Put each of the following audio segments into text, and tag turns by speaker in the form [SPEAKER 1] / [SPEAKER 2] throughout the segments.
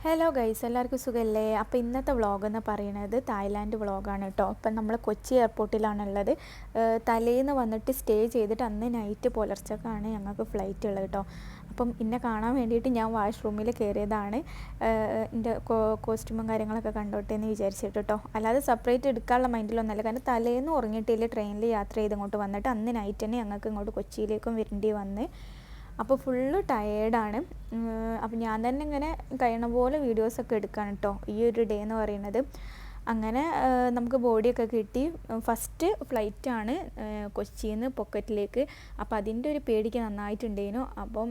[SPEAKER 1] Hello guys എല്ലാവർക്കും സുഖമല്ലേ അപ്പോൾ ഇന്നത്തെ വ്ളോഗ് എന്ന് പറയുന്നത് തായ്ലാൻഡ് വ്ളോഗാണ് കേട്ടോ അപ്പം നമ്മൾ കൊച്ചി എയർപോർട്ടിലാണുള്ളത് തലേന്ന് വന്നിട്ട് സ്റ്റേ ചെയ്തിട്ട് അന്ന് നൈറ്റ് പുലർച്ചക്കാണ് ഞങ്ങൾക്ക് ഫ്ലൈറ്റ് ഉള്ളത് കേട്ടോ അപ്പം എന്നെ കാണാൻ വേണ്ടിയിട്ട് ഞാൻ വാഷ്റൂമിൽ കയറിയതാണ് എന്റെ കോസ്റ്റ്യൂമും കാര്യങ്ങളൊക്കെ കണ്ടോട്ടെ എന്ന് വിചാരിച്ചിട്ട് കേട്ടോ അല്ലാതെ സെപ്പറേറ്റ് എടുക്കാനുള്ള മൈൻഡിലൊന്നുമല്ല കാരണം തലേന്ന് ഉറങ്ങിയിട്ടില്ല ട്രെയിനിൽ യാത്ര ചെയ്ത് ഇങ്ങോട്ട് വന്നിട്ട് അന്ന് നൈറ്റ് തന്നെ ഞങ്ങൾക്ക് ഇങ്ങോട്ട് കൊച്ചിയിലേക്കും വരേണ്ടി വന്ന്. അപ്പോൾ ഫുള്ള് ടയേർഡാണ് അപ്പോൾ ഞാൻ തന്നെ ഇങ്ങനെ കഴിയണ പോലെ വീഡിയോസൊക്കെ എടുക്കുകയാണ് കേട്ടോ ഈ ഒരു ഡേ എന്ന് പറയുന്നത്. അങ്ങനെ നമുക്ക് ബോഡിയൊക്കെ കിട്ടി. ഫസ്റ്റ് ഫ്ലൈറ്റാണ് കൊച്ചിയിൽ നിന്ന് പൊക്കറ്റിലേക്ക് അപ്പോൾ അതിന്റെ ഒരു പേടിക്ക് നന്നായിട്ടുണ്ടേനു. അപ്പം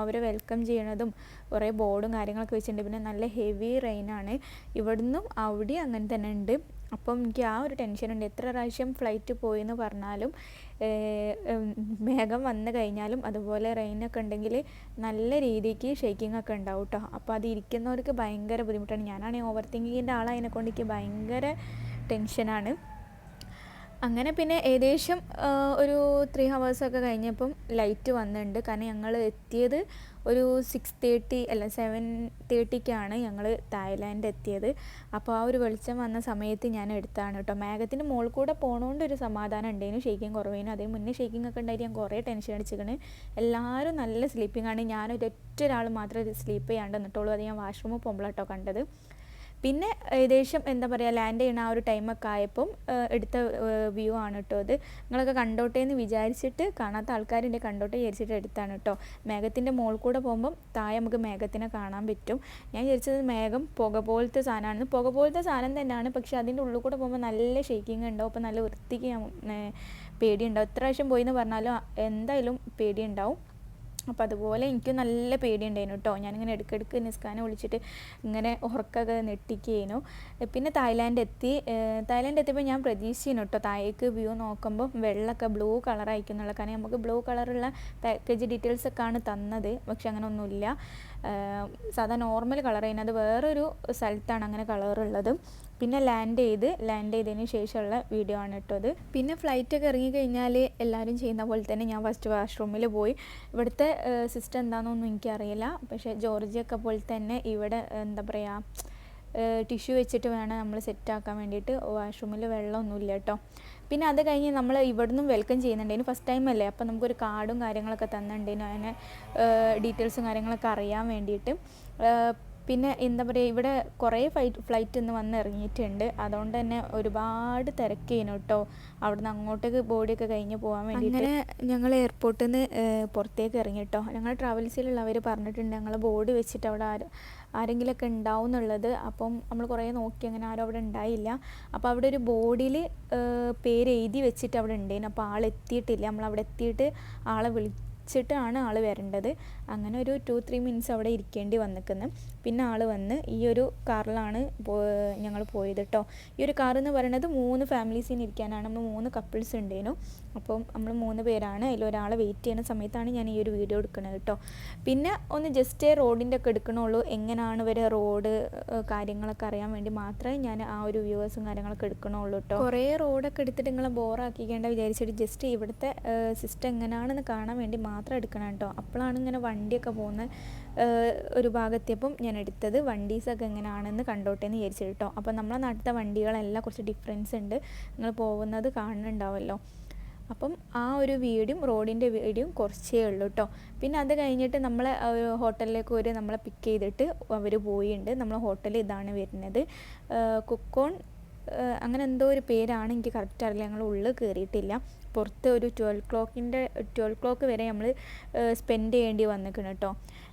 [SPEAKER 1] അവരെ വെൽക്കം ചെയ്യണതും കുറേ ബോർഡും കാര്യങ്ങളൊക്കെ വെച്ചിട്ടുണ്ട്. പിന്നെ നല്ല ഹെവി റെയിനാണ്. ഇവിടുന്നും അവിടെ അങ്ങനെ തന്നെ ഉണ്ട്. അപ്പം എനിക്ക് ആ ഒരു ടെൻഷനുണ്ട് എത്ര പ്രാവശ്യം ഫ്ലൈറ്റ് പോയി എന്ന് പറഞ്ഞാലും മേഘം വന്നു കഴിഞ്ഞാലും അതുപോലെ റെയിനൊക്കെ ഉണ്ടെങ്കിൽ നല്ല രീതിക്ക് ഷേക്കിംഗ് ഒക്കെ ഉണ്ടാവും കേട്ടോ അപ്പോൾ അത് ഇരിക്കുന്നവർക്ക് ഭയങ്കര ബുദ്ധിമുട്ടാണ്. ഞാനാണെങ്കിൽ ഓവർ തിങ്കിങ്ങിന്റെ ആളായതിനെ കൊണ്ട് എനിക്ക് ഭയങ്കര ടെൻഷനാണ്. അങ്ങനെ പിന്നെ ഏകദേശം ഒരു ത്രീ ഹവേഴ്സൊക്കെ കഴിഞ്ഞപ്പം ലൈറ്റ് വന്നിട്ടുണ്ട്. കാരണം ഞങ്ങൾ എത്തിയത് ഒരു സിക്സ് തേർട്ടി അല്ല സെവൻ തേർട്ടിക്കാണ് ഞങ്ങൾ തായ്ലാൻഡ് എത്തിയത് അപ്പോൾ ആ ഒരു വെളിച്ചം വന്ന സമയത്ത് ഞാൻ എടുത്താണ് കേട്ടോ. മേഘത്തിന്റെ മുകളിൽ കൂടെ പോണോണ്ട് ഒരു സമാധാനം ഉണ്ടായിരുന്നു. ഷേക്കിങ് കുറവേനു. അതേ മുന്നേ ഷേക്കിംഗ് ഒക്കെ ഉണ്ടായിട്ട് ഞാൻ കുറേ ടെൻഷൻ അടിച്ചിരിക്കണ് എല്ലാവരും നല്ല സ്ലീപ്പിംഗ് ആണ്. ഞാൻ ഒറ്റ ഒരാൾ മാത്രമേ സ്ലീപ്പ് ചെയ്യാണ്ട് നിന്നിട്ടുള്ളൂ. അത് ഞാൻ വാഷ്റൂമിൽ പോകുമ്പോഴാട്ടോ കണ്ടത്. പിന്നെ ഏകദേശം എന്താ പറയുക ലാൻഡ് ചെയ്യണ ആ ഒരു ടൈമൊക്കെ ആയപ്പം എടുത്ത വ്യൂ ആണ് കേട്ടോ അത് നിങ്ങളൊക്കെ കണ്ടോട്ടെ എന്ന് വിചാരിച്ചിട്ട് കാണാത്ത ആൾക്കാരുണ്ട് കണ്ടോട്ടെ വിചാരിച്ചിട്ട് എടുത്താണ് കേട്ടോ മേഘത്തിന്റെ മുകളിൽ കൂടെ പോകുമ്പം താഴെ നമുക്ക് മേഘത്തിനെ കാണാൻ പറ്റും. ഞാൻ വിചാരിച്ചത് മേഘം പുക പോലത്തെ സാധനമാണ് പുക പോലത്തെ സാധനം തന്നെയാണ് പക്ഷേ അതിന്റെ ഉള്ളിൽ കൂടെ പോകുമ്പോൾ നല്ല ഷേക്കിംഗ് ഉണ്ടാവും. അപ്പോൾ നല്ല വൃത്തിക്ക് പേടിയുണ്ടാവും. എത്ര പ്രാവശ്യം പോയി എന്ന് പറഞ്ഞാലും എന്തായാലും പേടിയുണ്ടാവും. അപ്പോൾ അതുപോലെ എനിക്ക് നല്ല പേടിയുണ്ടായിരുന്നു കേട്ടോ ഞാനിങ്ങനെ ഇടയ്ക്കിടയ്ക്ക് നിസ്കാനെ വിളിച്ചിട്ട് ഇങ്ങനെ ഉറക്കൊക്കെ നെട്ടിക്കുകയായിരുന്നു പിന്നെ തായ്ലാൻഡ് എത്തി തായ്ലാൻഡ് എത്തിയപ്പോൾ ഞാൻ പ്രതീക്ഷിക്കുന്നു കേട്ടോ താഴേക്ക് വ്യൂ നോക്കുമ്പോൾ വെള്ളമൊക്കെ ബ്ലൂ കളർ അയക്കുന്നുള്ള കാരണം നമുക്ക് ബ്ലൂ കളറുള്ള പാക്കേജ് ഡീറ്റെയിൽസ് ഒക്കെ ആണ് തന്നത്. പക്ഷെ അങ്ങനെ ഒന്നുമില്ല. സാധാ നോർമൽ കളർ ചെയ്യുന്നത് വേറൊരു സ്ഥലത്താണ് അങ്ങനെ കളറുള്ളത് പിന്നെ ലാൻഡ് ചെയ്ത് ലാൻഡ് ചെയ്തതിന് ശേഷമുള്ള വീഡിയോ ആണ് കേട്ടോ അത് പിന്നെ ഫ്ലൈറ്റൊക്കെ ഇറങ്ങി കഴിഞ്ഞാൽ എല്ലാവരും ചെയ്യുന്ന പോലെ തന്നെ ഞാൻ ഫസ്റ്റ് വാഷ്റൂമിൽ പോയി. ഇവിടുത്തെ സിസ്റ്റം എന്താണെന്നൊന്നും എനിക്കറിയില്ല. പക്ഷേ ജോർജിയൊക്കെ പോലെ തന്നെ ഇവിടെ എന്താ പറയുക ടിഷ്യൂ വെച്ചിട്ട് വേണം നമ്മൾ സെറ്റാക്കാൻ വേണ്ടിയിട്ട്. വാഷ്റൂമിൽ വെള്ളമൊന്നുമില്ല കേട്ടോ. പിന്നെ അത് കഴിഞ്ഞ് നമ്മൾ ഇവിടുന്നും വെൽക്കം ചെയ്യുന്നുണ്ടേനു ഫസ്റ്റ് ടൈം അല്ലേ? അപ്പോൾ നമുക്കൊരു കാർഡും കാര്യങ്ങളൊക്കെ തന്നിട്ടുണ്ടേനു അതിന് ഡീറ്റെയിൽസും കാര്യങ്ങളൊക്കെ അറിയാൻ വേണ്ടിയിട്ട്. പിന്നെ എന്താ പറയുക ഇവിടെ കുറേ ഫ്ലൈറ്റ് ഫ്ലൈറ്റ് ഇന്ന് വന്ന് ഇറങ്ങിയിട്ടുണ്ട്. അതുകൊണ്ട് തന്നെ ഒരുപാട് തിരക്കേനു കേട്ടോ അവിടുന്ന് അങ്ങോട്ടേക്ക് ബോഡിയൊക്കെ കഴിഞ്ഞ് പോകാൻ വേണ്ടി അങ്ങനെ ഞങ്ങൾ എയർപോർട്ടിൽ നിന്ന് പുറത്തേക്ക് ഇറങ്ങി കേട്ടോ ഞങ്ങൾ ട്രാവൽസിലുള്ളവർ പറഞ്ഞിട്ടുണ്ട് ഞങ്ങൾ ബോർഡ് വെച്ചിട്ട് അവിടെ ആര് ആരെങ്കിലുമൊക്കെ ഉണ്ടാവും എന്നുള്ളത് അപ്പം നമ്മൾ കുറേ നോക്കി അങ്ങനെ ആരും അവിടെ ഉണ്ടായില്ല. അപ്പോൾ അവിടെ ഒരു ബോർഡിൽ പേര് എഴുതി വെച്ചിട്ട് അവിടെ ഉണ്ടായിരുന്നു. അപ്പോൾ ആൾ എത്തിയിട്ടില്ല നമ്മൾ അവിടെ എത്തിയിട്ട് ആളെ വിളിച്ചിട്ടാണ് ആൾ വരേണ്ടത്. അങ്ങനെ ഒരു ടു ത്രീ മിനിറ്റ്സ് അവിടെ ഇരിക്കേണ്ടി വന്നിക്കുന്നു. പിന്നെ ആൾ വന്ന് ഈ ഒരു കാറിലാണ് ഞങ്ങൾ പോയത് കേട്ടോ ഈ ഒരു കാർ എന്ന് പറയുന്നത് മൂന്ന് ഫാമിലീസിന് ഇരിക്കാനാണ്. നമ്മൾ മൂന്ന് കപ്പിൾസ് ഉണ്ടേനു അപ്പം നമ്മൾ മൂന്ന് പേരാണ്. അതിൽ ഒരാളെ വെയിറ്റ് ചെയ്യുന്ന സമയത്താണ് ഞാൻ ഈ ഒരു വീഡിയോ എടുക്കുന്നത് കേട്ടോ പിന്നെ ഒന്ന് ജസ്റ്റ് റോഡിന്റെ ഒക്കെ എടുക്കണുള്ളൂ. എങ്ങനെയാണ് ഇവരെ റോഡ് കാര്യങ്ങളൊക്കെ അറിയാൻ വേണ്ടി മാത്രമേ ഞാൻ ആ ഒരു വ്യൂവേഴ്സും കാര്യങ്ങളൊക്കെ എടുക്കണുള്ളൂ കേട്ടോ കുറേ റോഡൊക്കെ എടുത്തിട്ട് നിങ്ങളെ ബോറാക്കിക്കേണ്ട വിചാരിച്ചിട്ട് ജസ്റ്റ് ഇവിടുത്തെ സിസ്റ്റം എങ്ങനെയാണെന്ന് കാണാൻ വേണ്ടി മാത്രം എടുക്കണം കേട്ടോ അപ്പോഴാണ് ഇങ്ങനെ വണ്ടിയൊക്കെ പോകുന്ന ഒരു ഭാഗത്തെപ്പം ഞാൻ എടുത്തത് വണ്ടീസൊക്കെ എങ്ങനെയാണെന്ന് കണ്ടോട്ടെ എന്ന് വിചാരിച്ചു കേട്ടോ. അപ്പോൾ നമ്മളെ നാട്ടിലത്തെ വണ്ടികളെല്ലാം കുറച്ച് ഡിഫറൻസ് ഉണ്ട്. നിങ്ങൾ പോകുന്നത് കാണുന്നുണ്ടാവുമല്ലോ അപ്പം ആ ഒരു വീടും റോഡിന്റെ വീടും കുറച്ചേ ഉള്ളൂ കേട്ടോ. പിന്നെ അത് കഴിഞ്ഞിട്ട് നമ്മളെ ഹോട്ടലിലേക്ക് ഒരു നമ്മളെ പിക്ക് ചെയ്തിട്ട് അവർ പോയിട്ടുണ്ട് നമ്മളെ ഹോട്ടൽ ഇതാണ് വരുന്നത്. കുക്കോൺ അങ്ങനെ എന്തോ ഒരു പേരാണ്. എനിക്ക് കറക്റ്റ് അറിയില്ല. ഞങ്ങൾ ഉള്ളിൽ കയറിയിട്ടില്ല. പുറത്ത് ഒരു ട്വൽവ് ക്ലോക്കിന്റെ ട്വൽവ് ക്ലോക്ക് വരെ നമ്മൾ സ്പെൻഡ് ചെയ്യേണ്ടി വന്നിക്കണം കേട്ടോ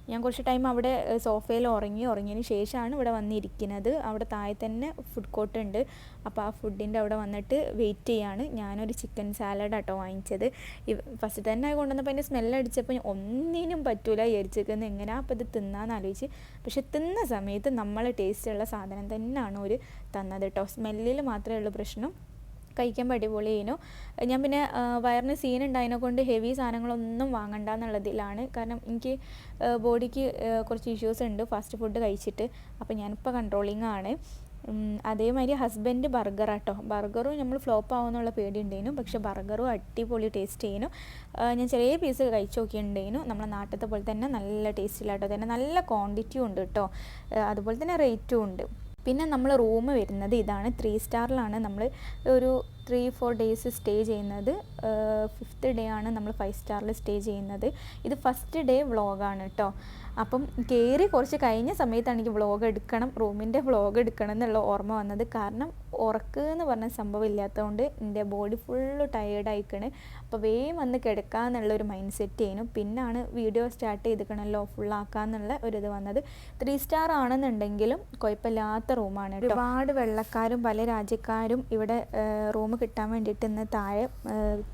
[SPEAKER 1] ഞാൻ കുറച്ച് ടൈം അവിടെ സോഫയിൽ ഉറങ്ങി ഉറങ്ങിയതിന് ശേഷമാണ് ഇവിടെ വന്നിരിക്കുന്നത്. അവിടെ താഴെ തന്നെ ഫുഡ് കോർട്ട് ഉണ്ട്. അപ്പോൾ ആ ഫുഡിന്റെ അവിടെ വന്നിട്ട് വെയിറ്റ് ചെയ്യാണ്. ഞാനൊരു ചിക്കൻ സാലഡ് ആട്ടോ വാങ്ങിച്ചത്. ഫസ്റ്റ് തന്നെ കൊണ്ടുവന്നപ്പോൾ അതിന്റെ സ്മെല്ലടിച്ചപ്പോൾ ഒന്നിനും പറ്റൂല വിചാരിച്ചിരിക്കുന്നത് എങ്ങനെയാ അപ്പോൾ ഇത് തിന്നാന്ന് ആലോചിച്ച്. പക്ഷെ തിന്ന സമയത്ത് നമ്മളെ ടേസ്റ്റുള്ള സാധനം തന്നെയാണ് ഒരു തന്നത് കേട്ടോ സ്മെല്ലിൽ മാത്രമേ ഉള്ളൂ പ്രശ്നം. കഴിക്കാൻ അടിപൊളിയേനു. ഞാൻ പിന്നെ വയറിന് സീൻ ഉണ്ടായതിനെ കൊണ്ട് ഹെവി സാധനങ്ങളൊന്നും വാങ്ങണ്ട എന്നുള്ളതിലാണ്. കാരണം എനിക്ക് ബോഡിക്ക് കുറച്ച് ഇഷ്യൂസ് ഉണ്ട്. ഫാസ്റ്റ് ഫുഡ് കഴിച്ചിട്ട്. അപ്പോൾ ഞാനിപ്പോൾ കൺട്രോളിങ് ആണ്. അതേമാതിരി ഹസ്ബൻഡ് ബർഗർ ആട്ടോ. ബർഗറും നമ്മൾ ഫ്ലോപ്പ് ആവുമെന്നുള്ള പേടി ഉണ്ടായിരുന്നു പക്ഷേ ബർഗറും അടിപൊളി ടേസ്റ്റ് ചെയ്യുന്നു ഞാൻ ചെറിയ പീസ് കഴിച്ചു നോക്കിയിട്ടുണ്ടായിരുന്നു നമ്മളെ നാട്ടിലത്തെ പോലെ തന്നെ നല്ല ടേസ്റ്റിലാട്ടോ തന്നെ നല്ല ക്വാണ്ടിറ്റിയും ഉണ്ട് കേട്ടോ. അതുപോലെ തന്നെ റേറ്റും ഉണ്ട്. പിന്നെ നമ്മൾ റൂം വരുന്നത് ഇതാണ്. ത്രീ സ്റ്റാറിലാണ് നമ്മൾ ഒരു ത്രീ ഫോർ ഡേയ്സ് സ്റ്റേ ചെയ്യുന്നത് ഫിഫ്ത്ത് ഡേ ആണ് നമ്മൾ ഫൈവ് സ്റ്റാറിൽ സ്റ്റേ ചെയ്യുന്നത്. ഇത് ഫസ്റ്റ് ഡേ വ്ളോഗാണ് കേട്ടോ അപ്പം കയറി കുറച്ച് കഴിഞ്ഞ സമയത്താണ് എനിക്ക് വ്ളോഗ് എടുക്കണം റൂമിന്റെ വ്ളോഗ് എടുക്കണം എന്നുള്ള ഓർമ്മ വന്നത്. കാരണം ഉറക്ക് എന്ന് പറഞ്ഞ സംഭവം ഇല്ലാത്തതുകൊണ്ട് എന്റെ ബോഡി ഫുള്ള് ടയേർഡായിക്കണ് അപ്പോൾ വേഗം വന്ന് കിടക്കാന്നുള്ള ഒരു മൈൻഡ് സെറ്റ് ചെയ്യുന്നു. പിന്നാണ് വീഡിയോ സ്റ്റാർട്ട് ചെയ്തിക്കണല്ലോ ഫുള്ളാക്കാന്നുള്ള ഒരു ഇത് വന്നത്. ത്രീ സ്റ്റാർ ആണെന്നുണ്ടെങ്കിലും കുഴപ്പമില്ലാത്ത റൂമാണ് ഒരുപാട് വെള്ളക്കാരും പല രാജ്യക്കാരും ഇവിടെ റൂം കിട്ടാൻ വേണ്ടിയിട്ട് ഇന്ന് താഴെ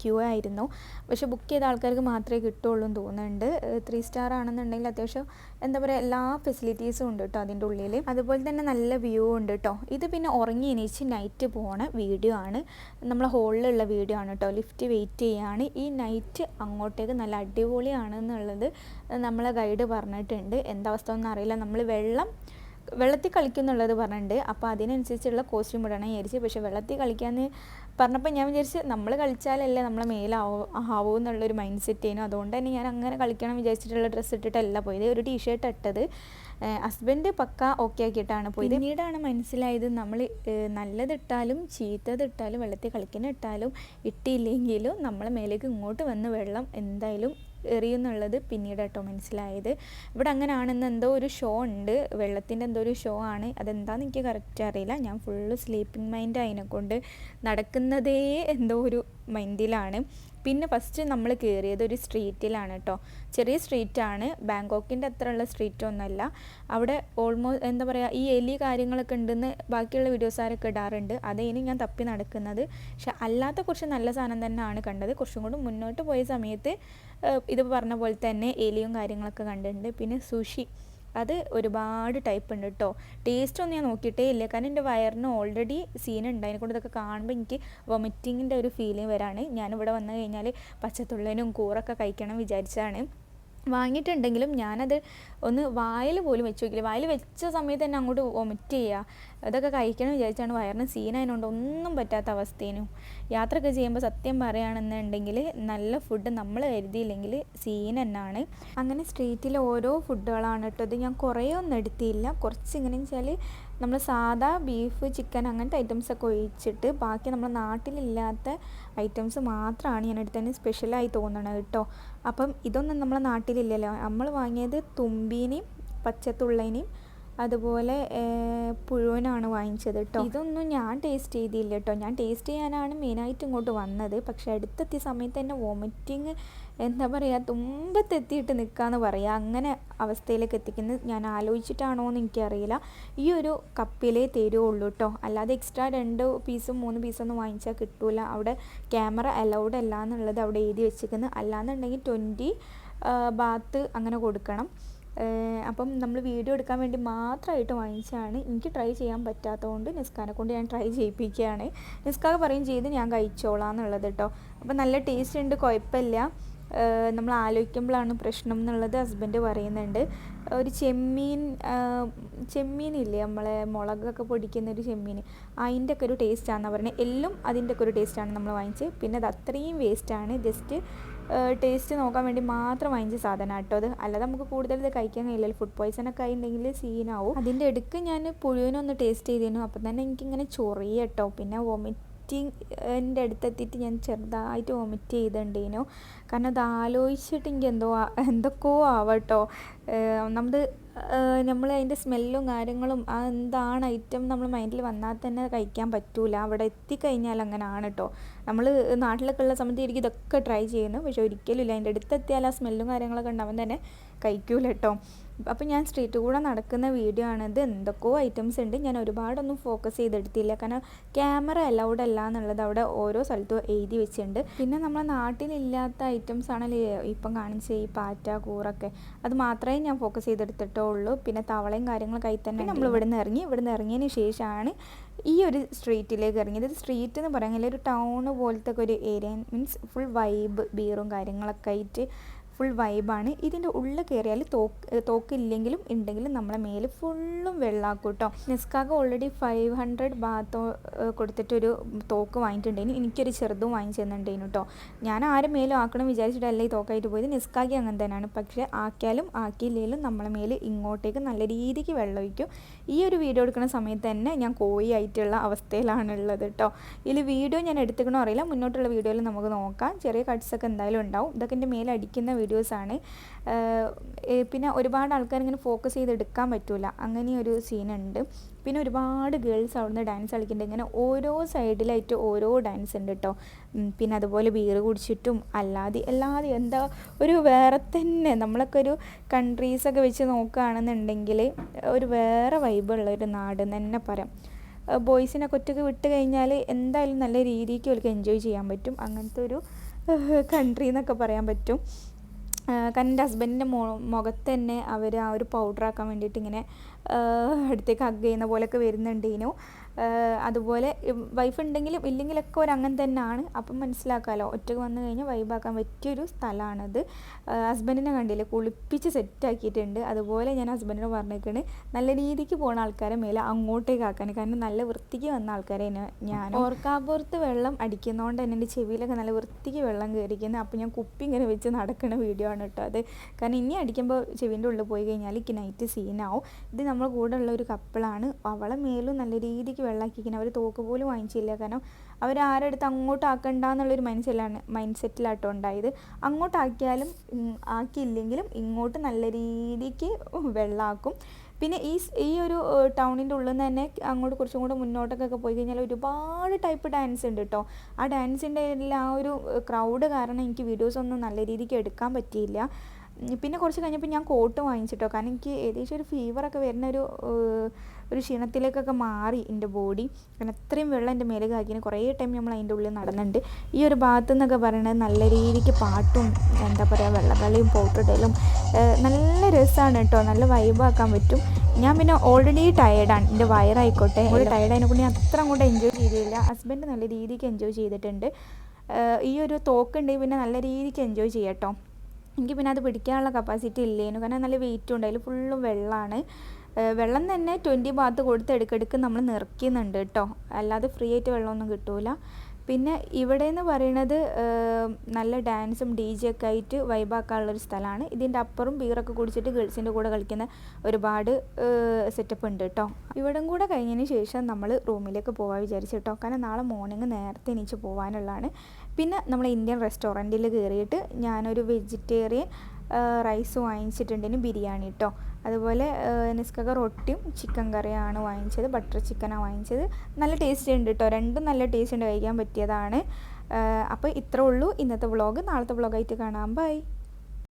[SPEAKER 1] ക്യൂ ആയിരുന്നു. പക്ഷെ ബുക്ക് ചെയ്ത ആൾക്കാർക്ക് മാത്രമേ കിട്ടുള്ളൂ എന്ന് തോന്നുന്നുണ്ട്. ത്രീ സ്റ്റാർ ആണെന്നുണ്ടെങ്കിൽ അത്യാവശ്യം എന്താ പറയുക എല്ലാ ഫെസിലിറ്റീസും ഉണ്ട് കേട്ടോ അതിന്റെ ഉള്ളിൽ അതുപോലെ തന്നെ നല്ല വ്യൂ ഉണ്ട് കേട്ടോ ഇത് പിന്നെ ഉറങ്ങി എണീച്ച് നൈറ്റ് പോണ വീഡിയോ ആണ്. നമ്മളെ ഹോളിലുള്ള വീഡിയോ ആണ് കേട്ടോ ലിഫ്റ്റ് വെയിറ്റ് ചെയ്യാണ്. ഈ നൈറ്റ് അങ്ങോട്ടേക്ക് നല്ല അടിപൊളിയാണ് എന്നുള്ളത് നമ്മളെ ഗൈഡ് പറഞ്ഞിട്ടുണ്ട്. എന്താ അവസ്ഥ ഒന്നും അറിയില്ല നമ്മൾ വെള്ളം വെള്ളത്തിൽ കളിക്കുന്നുള്ളത് പറഞ്ഞിട്ടുണ്ട്. അപ്പോൾ അതിനനുസരിച്ചുള്ള കോസ്റ്റ്യൂം ഇടണം വിചാരിച്ച്. പക്ഷേ വെള്ളത്തിൽ കളിക്കാമെന്ന് പറഞ്ഞപ്പോൾ ഞാൻ വിചാരിച്ച് നമ്മൾ കളിച്ചാലല്ലേ നമ്മളെ മേലാവോ ആവോ എന്നുള്ളൊരു മൈൻഡ് സെറ്റ് ചെയ്യുന്നു അതുകൊണ്ട് തന്നെ ഞാൻ അങ്ങനെ കളിക്കണം വിചാരിച്ചിട്ടുള്ള ഡ്രസ്സ് ഇട്ടിട്ടല്ല പോയത്. ഒരു ടീഷർട്ട് ഇട്ടത്. ഹസ്ബൻഡ് പക്ക ഓക്കെ ആക്കിയിട്ടാണ് പോയത്. പിന്നീടാണ് മനസ്സിലായത് നമ്മൾ നല്ലതിട്ടാലും ചീത്തതിട്ടാലും വെള്ളത്തിൽ കളിക്കുന്ന ഇട്ടാലും ഇട്ടില്ലെങ്കിലും നമ്മളെ മേലേക്ക് ഇങ്ങോട്ട് വന്ന് വെള്ളം എന്തായാലും എറിയുന്നുള്ളത് പിന്നീട് കേട്ടോ മനസ്സിലായത്. ഇവിടെ അങ്ങനെ ആണെന്ന് എന്തോ ഒരു ഷോ ഉണ്ട്. വെള്ളത്തിന്റെ എന്തോ ഒരു ഷോ ആണ്. അതെന്താണെന്ന് എനിക്ക് കറക്റ്റ് അറിയില്ല. ഞാൻ ഫുള്ള് സ്ലീപ്പിംഗ് മൈൻഡ് അതിനെക്കൊണ്ട് നടക്കുന്നതേ എന്തോ ഒരു മൈൻഡിലാണ് പിന്നെ ഫസ്റ്റ് നമ്മൾ കയറിയത് ഒരു സ്ട്രീറ്റിലാണ് കേട്ടോ ചെറിയ സ്ട്രീറ്റാണ് ബാങ്കോക്കിന്റെ അത്രയുള്ള സ്ട്രീറ്റ് ഒന്നുമല്ല. അവിടെ ഓൾമോസ്റ്റ് എന്താ പറയുക ഈ എലി കാര്യങ്ങളൊക്കെ ഉണ്ടെന്ന് ബാക്കിയുള്ള വീഡിയോസാരൊക്കെ ഇടാറുണ്ട് അതേനും ഞാൻ തപ്പി നടക്കുന്നത്. പക്ഷെ അല്ലാത്ത കുറച്ച് നല്ല സാധനം തന്നെയാണ് കണ്ടത്. കുറച്ചും കൂടി മുന്നോട്ട് പോയ സമയത്ത് ഇത് പറഞ്ഞ പോലെ തന്നെ എലിയും കാര്യങ്ങളൊക്കെ കണ്ടിട്ടുണ്ട്. പിന്നെ സുഷി. അത് ഒരുപാട് ടൈപ്പ് ഉണ്ട് കേട്ടോ ടേസ്റ്റ് ഒന്നും ഞാൻ നോക്കിയിട്ടേ ഇല്ല. കാരണം എന്റെ വയറിന് ഓൾറെഡി സീൻ ഉണ്ട് അതിനെക്കൊണ്ട് ഇതൊക്കെ കാണുമ്പോൾ എനിക്ക് വൊമിറ്റിങ്ങിന്റെ ഒരു ഫീലിംഗ് വരാണ്. ഞാനിവിടെ വന്നു കഴിഞ്ഞാൽ പച്ചത്തുള്ളനും കൂറൊക്കെ കഴിക്കണം വിചാരിച്ചാണ് വാങ്ങിയിട്ടുണ്ടെങ്കിലും ഞാനത് ഒന്ന് വായിൽ പോലും വെച്ച് നോക്കില്ല വായിൽ വെച്ച സമയത്ത് തന്നെ അങ്ങോട്ട് വൊമിറ്റ് ചെയ്യുക. അതൊക്കെ കഴിക്കണം വിചാരിച്ചാണ് വയറിന് സീനായതുകൊണ്ട് ഒന്നും പറ്റാത്ത അവസ്ഥേനു. യാത്രയൊക്കെ ചെയ്യുമ്പോൾ സത്യം പറയുകയാണെന്നുണ്ടെങ്കിൽ നല്ല ഫുഡ് നമ്മൾ കരുതിയില്ലെങ്കിൽ സീൻ തന്നെയാണ് അങ്ങനെ സ്ട്രീറ്റിലെ ഓരോ ഫുഡുകളാണ് കേട്ടോ. ഇത് ഞാൻ കുറേ ഒന്നും എടുത്തില്ല. കുറച്ച് ഇങ്ങനെ വെച്ചാൽ നമ്മൾ സാധാ ബീഫ് ചിക്കൻ അങ്ങനത്തെ ഐറ്റംസൊക്കെ ഒഴിച്ചിട്ട് ബാക്കി നമ്മുടെ നാട്ടിലില്ലാത്ത ഐറ്റംസ് മാത്രമാണ് ഞാൻ എടുത്തതിന് സ്പെഷ്യലായി തോന്നണത് കേട്ടോ. അപ്പം ഇതൊന്നും നമ്മളെ നാട്ടിലില്ലല്ലോ. നമ്മൾ വാങ്ങിയത് തുമ്പീനെയും പച്ചത്തുള്ളേനെയും അതുപോലെ പുഴുവനാണ് വാങ്ങിച്ചത് കേട്ടോ ഇതൊന്നും ഞാൻ ടേസ്റ്റ് ചെയ്തില്ല കേട്ടോ ഞാൻ ടേസ്റ്റ് ചെയ്യാനാണ് മെയിനായിട്ട് ഇങ്ങോട്ട് വന്നത്. പക്ഷേ അടുത്തെത്തിയ സമയത്ത് തന്നെ വോമിറ്റിങ് എന്താ പറയുക തുമ്പത്തെത്തിയിട്ട് നിൽക്കാന്ന് പറയുക അങ്ങനെ അവസ്ഥയിലേക്ക് എത്തിക്കുന്നത് ഞാൻ ആലോചിച്ചിട്ടാണോ എന്ന് എനിക്കറിയില്ല. ഈ ഒരു കപ്പിലേ തരുള്ളൂ കേട്ടോ അല്ലാതെ എക്സ്ട്രാ രണ്ട് പീസും മൂന്ന് പീസും ഒന്നും വാങ്ങിച്ചാൽ കിട്ടൂല. അവിടെ ക്യാമറ അലൗഡ് അല്ല എന്നുള്ളത് അവിടെ എഴുതി വെച്ചിരിക്കുന്നത്. അല്ലാന്നുണ്ടെങ്കിൽ ട്വന്റി ബാത്ത് അങ്ങനെ കൊടുക്കണം. അപ്പം നമ്മൾ വീഡിയോ എടുക്കാൻ വേണ്ടി മാത്രമായിട്ട് വാങ്ങിച്ചാണ് എനിക്ക് ട്രൈ ചെയ്യാൻ പറ്റാത്തതുകൊണ്ട് നിസ്കാനെ കൊണ്ട് ഞാൻ ട്രൈ ചെയ്യിപ്പിക്കുകയാണ്. നിസ്കാക്ക് പറയും ചെയ്ത് ഞാൻ കഴിച്ചോളാം എന്നുള്ളത് കേട്ടോ അപ്പം നല്ല ടേസ്റ്റ് ഉണ്ട് കുഴപ്പമില്ല. നമ്മൾ ആലോചിക്കുമ്പോഴാണ് പ്രശ്നം എന്നുള്ളത് ഹസ്ബൻഡ് പറയുന്നുണ്ട്. ഒരു ചെമ്മീൻ ചെമ്മീനില്ലേ നമ്മളെ മുളകൊക്കെ പൊടിക്കുന്ന ഒരു ചെമ്മീൻ അതിന്റെ ഒക്കെ ഒരു ടേസ്റ്റാണെന്നാണ് പറയുന്നത് എല്ലാം അതിന്റെ ഒക്കെ ഒരു ടേസ്റ്റാണ് നമ്മൾ വാങ്ങിച്ചത്. പിന്നെ അത് അത്രയും വേസ്റ്റാണ് ജസ്റ്റ് ടേസ്റ്റ് നോക്കാൻ വേണ്ടി മാത്രം വാങ്ങിച്ച സാധനം കേട്ടോ അത്. അല്ലാതെ നമുക്ക് കൂടുതൽ ഇത് കഴിക്കാൻ കഴിയില്ല. ഫുഡ് പോയ്സൺ ഒക്കെ ആയിട്ടുണ്ടെങ്കിൽ സീനാവും അതിന്റെ ഇടയ്ക്ക് ഞാൻ പുഴുവിനൊന്ന് ടേസ്റ്റ് ചെയ്തിരുന്നു അപ്പം തന്നെ എനിക്കിങ്ങനെ ചൊറിയട്ടോ. പിന്നെ വൊമിറ്റിങ് എന്റെ അടുത്തെത്തിയിട്ട് ഞാൻ ചെറുതായിട്ട് വോമിറ്റ് ചെയ്തിട്ടുണ്ടേനു കാരണം അത് ആലോചിച്ചിട്ട് എനിക്ക് എന്തോ എന്തൊക്കെയോ ആവട്ടോ. നമ്മൾ നമ്മൾ അതിന്റെ സ്മെല്ലും കാര്യങ്ങളും ആ എന്താണ് ഐറ്റം നമ്മൾ മൈൻഡിൽ വന്നാൽ തന്നെ കഴിക്കാൻ പറ്റൂല. അവിടെ എത്തിക്കഴിഞ്ഞാൽ അങ്ങനെ ആണ് കേട്ടോ നമ്മൾ നാട്ടിലൊക്കെ ഉള്ള സമയത്ത് എനിക്ക് ഇതൊക്കെ ട്രൈ ചെയ്യുന്നു. പക്ഷെ ഒരിക്കലും ഇല്ല. അതിന്റെ അടുത്തെത്തിയാൽ ആ സ്മെല്ലും കാര്യങ്ങളൊക്കെ ഉണ്ടാവും തന്നെ കഴിക്കൂല കേട്ടോ അപ്പം ഞാൻ സ്ട്രീറ്റ് കൂടെ നടക്കുന്ന വീഡിയോ ആണിത്. എന്തൊക്കെയോ ഐറ്റംസ് ഉണ്ട്. ഞാൻ ഒരുപാടൊന്നും ഫോക്കസ് ചെയ്തെടുത്തില്ല. കാരണം ക്യാമറ അലൗഡ് അല്ല എന്നുള്ളത് അവിടെ ഓരോ സ്ഥലത്തും എഴുതി വെച്ചിട്ടുണ്ട്. പിന്നെ നമ്മളെ നാട്ടിലില്ലാത്ത ഐറ്റംസ് ആണല്ലോ ഇപ്പം കാണിച്ച ഈ പാറ്റ കൂറൊക്കെ. അത് മാത്രമേ ഞാൻ ഫോക്കസ് ചെയ്തെടുത്തിട്ടേ ഉള്ളൂ പിന്നെ തവളയും കാര്യങ്ങളൊക്കെ ആയി തന്നെ നമ്മൾ ഇവിടെ നിന്ന് ഇറങ്ങി. ഇവിടെ നിന്ന് ഇറങ്ങിയതിന് ശേഷമാണ് ഈ ഒരു സ്ട്രീറ്റിലേക്ക് ഇറങ്ങിയത്. സ്ട്രീറ്റ് എന്ന് പറയുന്നത് ഒരു ടൗൺ പോലത്തെ ഒരു ഏരിയ മീൻസ് ഫുൾ വൈബ് ബീറും കാര്യങ്ങളൊക്കെ ആയിട്ട് ഫുൾ വൈബാണ് ഇതിന്റെ ഉള്ളിൽ കയറിയാൽ തോക്ക് തോക്കില്ലെങ്കിലും ഉണ്ടെങ്കിലും നമ്മളെ മേൽ ഫുള്ളും വെള്ളമാക്കും കേട്ടോ നിസ്കാക്ക് ഓൾറെഡി ഫൈവ് ഹൺഡ്രഡ് ബാത്തോ കൊടുത്തിട്ടൊരു തോക്ക് വാങ്ങിയിട്ടുണ്ടായിരുന്നു എനിക്കൊരു ചെറുതും വാങ്ങിച്ചു തന്നിട്ടുണ്ടായിരുന്നു കേട്ടോ ഞാൻ ആരും മേലും ആക്കണം വിചാരിച്ചിട്ടല്ല ഈ തോക്കായിട്ട് പോയത്. നിസ്കാക്കി അങ്ങനെ തന്നെയാണ്. പക്ഷേ ആക്കിയാലും ആക്കിയില്ലെങ്കിലും നമ്മളെ മേൽ ഇങ്ങോട്ടേക്ക് നല്ല രീതിക്ക് വെള്ളം ഒഴിക്കും ഈ ഒരു വീഡിയോ എടുക്കുന്ന സമയത്ത് തന്നെ ഞാൻ കോഴി ആയിട്ടുള്ള അവസ്ഥയിലാണുള്ളത് കേട്ടോ ഇതിൽ വീഡിയോ ഞാൻ എടുത്തുക്കണോ അറിയില്ല. മുന്നോട്ടുള്ള വീഡിയോയിൽ നമുക്ക് നോക്കാം. ചെറിയ കട്ട്സൊക്കെ എന്തായാലും ഉണ്ടാവും. ഇതൊക്കെ എന്റെ മേലെ അടിക്കുന്ന വീഡിയോസാണ് പിന്നെ ഒരുപാട് ആൾക്കാർ ഇങ്ങനെ ഫോക്കസ് ചെയ്ത് എടുക്കാൻ പറ്റില്ല അങ്ങനെ ഒരു സീനുണ്ട് പിന്നെ ഒരുപാട് ഗേൾസ് അവിടുന്ന് ഡാൻസ് കളിക്കുന്നുണ്ട് ഇങ്ങനെ ഓരോ സൈഡിലായിട്ട് ഓരോ ഡാൻസ് ഉണ്ട് കേട്ടോ പിന്നെ അതുപോലെ ബീറ് കുടിച്ചിട്ടും അല്ലാതെ അല്ലാതെ എന്താ ഒരു വേറെ തന്നെ നമ്മളൊക്കെ ഒരു കൺട്രീസൊക്കെ വെച്ച് നോക്കുകയാണെന്നുണ്ടെങ്കിൽ ഒരു വേറെ വൈബുള്ള ഒരു നാട് തന്നെ പറയാം. ബോയ്സിനൊക്കെ ഒറ്റയ്ക്ക് വിട്ട് കഴിഞ്ഞാൽ എന്തായാലും നല്ല രീതിക്ക് അവർക്ക് എൻജോയ് ചെയ്യാൻ പറ്റും. അങ്ങനത്തെ ഒരു കൺട്രി എന്നൊക്കെ പറയാൻ പറ്റും. കാരണം എന്റെ ഹസ്ബൻഡിന്റെ മോ മുഖത്ത് തന്നെ അവർ ആ ഒരു പൗഡർ ആക്കാൻ വേണ്ടിയിട്ട് ഇങ്ങനെ അടുത്തേക്ക് ഹഗ് ചെയ്യുന്ന പോലെയൊക്കെ വരുന്നുണ്ടേനു. അതുപോലെ വൈഫ് ഉണ്ടെങ്കിലും ഇല്ലെങ്കിലൊക്കെ ഒരു അങ്ങനെ തന്നെയാണ്. അപ്പം മനസ്സിലാക്കാമല്ലോ ഒറ്റയ്ക്ക് വന്നു കഴിഞ്ഞാൽ വൈബാക്കാൻ പറ്റിയൊരു സ്ഥലമാണത് ഹസ്ബൻഡിനെ കണ്ടില്ലേ? കുളിപ്പിച്ച് സെറ്റാക്കിയിട്ടുണ്ട് അതുപോലെ ഞാൻ ഹസ്ബൻഡിനെ പറഞ്ഞേക്കണ് നല്ല രീതിക്ക് പോണ ആൾക്കാരെ മേലെ അങ്ങോട്ടേക്ക് ആക്കാൻ. കാരണം നല്ല വൃത്തിക്ക് വന്ന ആൾക്കാരെ ഞാൻ ഓർക്കാപ്പുറത്ത് വെള്ളം അടിക്കുന്നതുകൊണ്ട് തന്നെ എന്റെ ചെവിയിലൊക്കെ നല്ല വൃത്തിക്ക് വെള്ളം കയറിക്കുന്നത് അപ്പം ഞാൻ കുപ്പി ഇങ്ങനെ വെച്ച് നടക്കുന്ന വീഡിയോ ആണ് കേട്ടോ അത്. കാരണം ഇനി അടിക്കുമ്പോൾ ചെവിന്റെ ഉള്ളിൽ പോയി കഴിഞ്ഞാൽ എനിക്ക് നൈറ്റ് സീനാവും ഇത് നമ്മുടെ കൂടെ ഉള്ള ഒരു കപ്പിളാണ് അവളെ മേലും നല്ല രീതിക്ക് വെള്ളമാക്കിയിരിക്കുന്നത് അവർ തോക്ക് പോലും വാങ്ങിച്ചില്ല. കാരണം അവർ ആരെടുത്ത് അങ്ങോട്ട് ആക്കണ്ട എന്നുള്ളൊരു മൈൻഡ് സെല്ലാണ് മൈൻഡ് സെറ്റിലാട്ടോ ഉണ്ടായത്. അങ്ങോട്ടാക്കിയാലും ആക്കിയില്ലെങ്കിലും ഇങ്ങോട്ട് നല്ല രീതിക്ക് വെള്ളമാക്കും പിന്നെ ഈ ഈ ഒരു ടൗണിന്റെ ഉള്ളിൽ നിന്ന് തന്നെ അങ്ങോട്ട് കുറച്ചും കൂടെ മുന്നോട്ടൊക്കെ പോയി കഴിഞ്ഞാൽ ഒരുപാട് ടൈപ്പ് ഡാൻസ് ഉണ്ട് കേട്ടോ ആ ഡാൻസിന്റെ ആ ഒരു ക്രൗഡ് കാരണം എനിക്ക് വീഡിയോസ് ഒന്നും നല്ല രീതിക്ക് എടുക്കാൻ പറ്റിയില്ല. പിന്നെ കുറച്ച് കഴിഞ്ഞപ്പോൾ ഞാൻ കോട്ട് വാങ്ങിച്ചിട്ടോ. കാരണം എനിക്ക് ഏകദേശം ഒരു ഫീവറൊക്കെ വരുന്ന ഒരു ഒരു ക്ഷീണത്തിലേക്കൊക്കെ മാറി എന്റെ ബോഡി കാരണം അത്രയും വെള്ളം എന്റെ മേലെ കാക്കിന് കുറേ ടൈം നമ്മൾ അതിന്റെ ഉള്ളിൽ നടന്നിട്ടുണ്ട് ഈ ഒരു ഭാഗത്തു നിന്നൊക്കെ പറയണത് നല്ല രീതിക്ക് പാട്ടും എന്താ പറയുക വെള്ളക്കളിയും പോട്ടിടലും നല്ല രസമാണ് കേട്ടോ. നല്ല വൈബാക്കാൻ പറ്റും. ഞാൻ പിന്നെ ഓൾറെഡി ടയേർഡാണ് എന്റെ വയറായിക്കോട്ടെ. ഒരു ടയേർഡ് കൊണ്ട് ഞാൻ അത്ര അങ്ങോട്ട് എൻജോയ് ചെയ്തില്ല. ഹസ്ബൻഡ് നല്ല രീതിക്ക് എൻജോയ് ചെയ്തിട്ടുണ്ട്. ഈ ഒരു തോക്കുണ്ടെങ്കിൽ പിന്നെ നല്ല രീതിക്ക് എൻജോയ് ചെയ്യാം കേട്ടോ. എനിക്ക് പിന്നെ അത് പിടിക്കാനുള്ള കപ്പാസിറ്റി ഇല്ലേനു. കാരണം നല്ല വെയിറ്റും ഉണ്ട്. അതിൽ ഫുള്ളും വെള്ളമാണ് വെള്ളം തന്നെ ട്വന്റി ബാത്ത് കൊടുത്ത് എടുക്കെടുക്ക് നമ്മൾ നിറയ്ക്കുന്നുണ്ട് കേട്ടോ അല്ലാതെ ഫ്രീ ആയിട്ട് വെള്ളമൊന്നും കിട്ടൂല. പിന്നെ ഇവിടെ എന്ന് പറയുന്നത് നല്ല ഡാൻസും ഡി ജെ ഒക്കെ ആയിട്ട് വൈബാക്കാനുള്ളൊരു സ്ഥലമാണ്. ഇതിന്റെ അപ്പുറം ബീറൊക്കെ കുടിച്ചിട്ട് ഗേൾസിന്റെ കൂടെ കളിക്കുന്ന ഒരുപാട് സെറ്റപ്പ് ഉണ്ട് കേട്ടോ ഇവിടം കൂടെ കഴിഞ്ഞതിന് ശേഷം നമ്മൾ റൂമിലേക്ക് പോകാൻ വിചാരിച്ചു കേട്ടോ കാരണം നാളെ മോർണിംഗ് നേരത്തെ എണീച്ച് പോകാനുള്ളതാണ് പിന്നെ നമ്മൾ ഇന്ത്യൻ റെസ്റ്റോറന്റിൽ കയറിയിട്ട് ഞാനൊരു വെജിറ്റേറിയൻ റൈസ് വാങ്ങിച്ചിട്ടുണ്ടെങ്കിൽ ബിരിയാണി കേട്ടോ അതുപോലെ നിസ്കക റൊട്ടിയും ചിക്കൻ കറിയാണ് വാങ്ങിച്ചത് ബട്ടർ ചിക്കനാണ് വാങ്ങിച്ചത്. നല്ല ടേസ്റ്റ് ഉണ്ട് കേട്ടോ രണ്ടും നല്ല ടേസ്റ്റ് ഉണ്ട് കഴിക്കാൻ പറ്റിയതാണ്. അപ്പോൾ ഇത്രേ ഉള്ളൂ. ഇന്നത്തെ വ്ളോഗ് നാളത്തെ വ്ളോഗായിട്ട് കാണാം. ബൈ